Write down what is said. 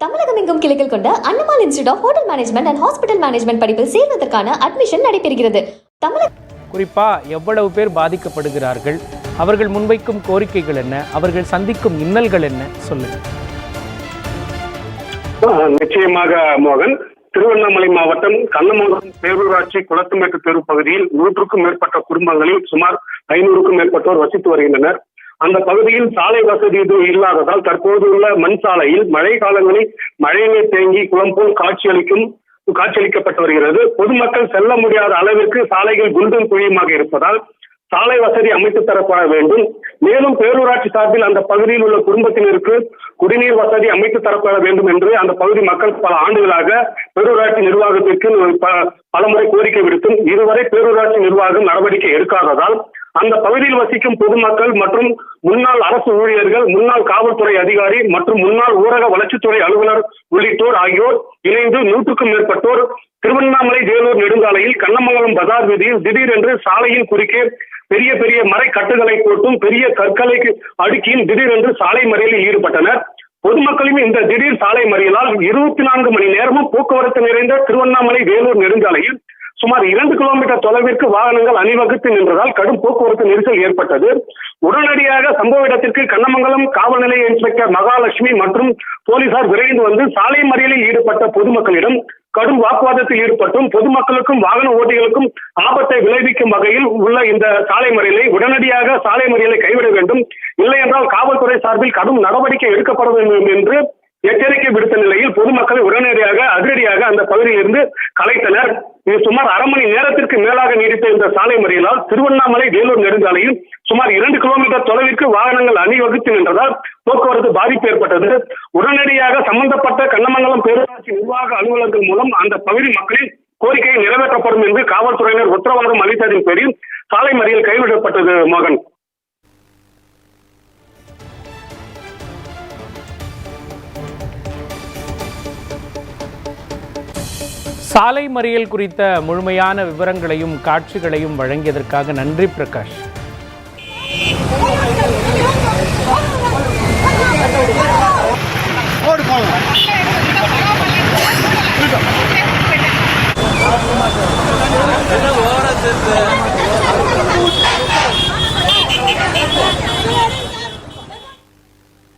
தமிழகம் எங்கும் கிளைகள் கொண்ட Annamal institute of hotel management and hospital management படிப்பில் சேர்வதற்கான அட்மிஷன் நடைபெறுகிறது. தமிழக குறிப்பா எவ்வளவு பேர் பாதிக்கப்படுகிறார்கள்? அவர்கள் முன்வைக்கும் கோரிக்கைகள் என்ன? அவர்கள் சந்திக்கும் இன்னல்கள் என்ன? சொல்லுங்க. நிச்சயமாக மோகன். திருவண்ணாமலை மாவட்டம் கண்ணமங்கலம் பேரூராட்சி குளத்துமேட்டு தெரு பகுதியில் நூற்றுக்கும் மேற்பட்ட குடும்பங்களில் சுமார் ஐநூறுக்கும் மேற்பட்டோர் வசித்து வருகின்றனர். அந்த பகுதியில் சாலை வசதி எதுவும் இல்லாததால் தற்போது உள்ள மண் சாலையில் மழை காலங்களில் மழைநீர் தேங்கி குளம் போல் காட்சியளிக்கும் காட்சியளிக்கப்பட்டு வருகிறது. பொதுமக்கள் செல்ல முடியாத அளவிற்கு சாலைகள் குண்டும் குழியுமாக இருப்பதால் சாலை வசதி அமைத்து தரப்பட வேண்டும். மேலும் பேரூராட்சி சார்பில் அந்த பகுதியில் உள்ள குடும்பத்தினருக்கு குடிநீர் வசதி அமைத்து தரப்பட வேண்டும் என்று அந்த பகுதி மக்கள் பல ஆண்டுகளாக பேரூராட்சி நிர்வாகத்திற்கு ப- பலமுறை கோரிக்கை விடுத்தும் இதுவரை பேரூராட்சி நிர்வாகம் நடவடிக்கை எடுக்காததால் அந்த பகுதியில் வசிக்கும் பொதுமக்கள் மற்றும் முன்னாள் அரசு ஊழியர்கள் முன்னாள் காவல்துறை அதிகாரி மற்றும் முன்னாள் ஊரக வளர்ச்சித்துறை அலுவலர் உள்ளிட்டோர் ஆகியோர் இணைந்து நூற்றுக்கும் மேற்பட்டோர் திருவண்ணாமலை வேலூர் நெடுஞ்சாலையில் கண்ணமங்கலம் பஜார் வீதியில் திடீரென்று சாலையின் குறுக்கே பெரிய பெரிய மரக்கட்டுகளை போட்டும் பெரிய கற்களை அடுக்கியும் திடீரென்று சாலை மறியலில் ஈடுபட்டனர். பொதுமக்களும் இந்த திடீர் சாலை மறியலால் இருபத்தி நான்கு மணி நேரமும் போக்குவரத்து நிறைந்த திருவண்ணாமலை வேலூர் நெடுஞ்சாலையில் சுமார் இரண்டு கிலோமீட்டர் தொலைவிற்கு வாகனங்கள் அணிவகுத்து நின்றதால் கடும் போக்குவரத்து நெரிசல் ஏற்பட்டது. உடனடியாக சம்பவ இடத்திற்கு கண்ணமங்கலம் காவல் நிலைய இன்ஸ்பெக்டர் மகாலட்சுமி மற்றும் போலீசார் விரைந்து வந்து சாலை மறியலில் ஈடுபட்ட பொதுமக்களிடம் கடும் வாக்குவாதத்தில் ஈடுபட்டும் பொதுமக்களுக்கும் வாகன ஓட்டிகளுக்கும் ஆபத்தை விளைவிக்கும் வகையில் உள்ள இந்த சாலை மறியலை உடனடியாக சாலை மறியலை கைவிட வேண்டும். இல்லை என்றால் காவல்துறை சார்பில் கடும் நடவடிக்கை எடுக்கப்பட வேண்டும் என்று எச்சரிக்கை விடுத்த நிலையில் பொதுமக்களை உடனடியாக அதிரடியாக அந்த பகுதியிலிருந்து கலைத்தனர். இது சுமார் அரை மணி நேரத்திற்கு மேலாக நீடித்த இந்த சாலை மறியலால் திருவண்ணாமலை வேலூர் நெடுஞ்சாலையில் சுமார் இரண்டு கிலோமீட்டர் தொலைவிற்கு வாகனங்கள் அணிவகுத்து நின்றதால் போக்குவரத்து பாதிப்பு ஏற்பட்டது. உடனடியாக சம்பந்தப்பட்ட கண்ணமங்கலம் பேரூராட்சி நிர்வாக அலுவலர்கள் மூலம் அந்த பகுதி மக்களின் கோரிக்கை நிறைவேற்றப்படும் என்று காவல்துறையினர் உத்தரவாதம் அளித்ததின் பேரில் சாலை மறியல் கைவிடப்பட்டது மோகன். சாலை மறியல் குறித்த முழுமையான விவரங்களையும் காட்சிகளையும் வழங்கியதற்காக நன்றி பிரகாஷ். ஓட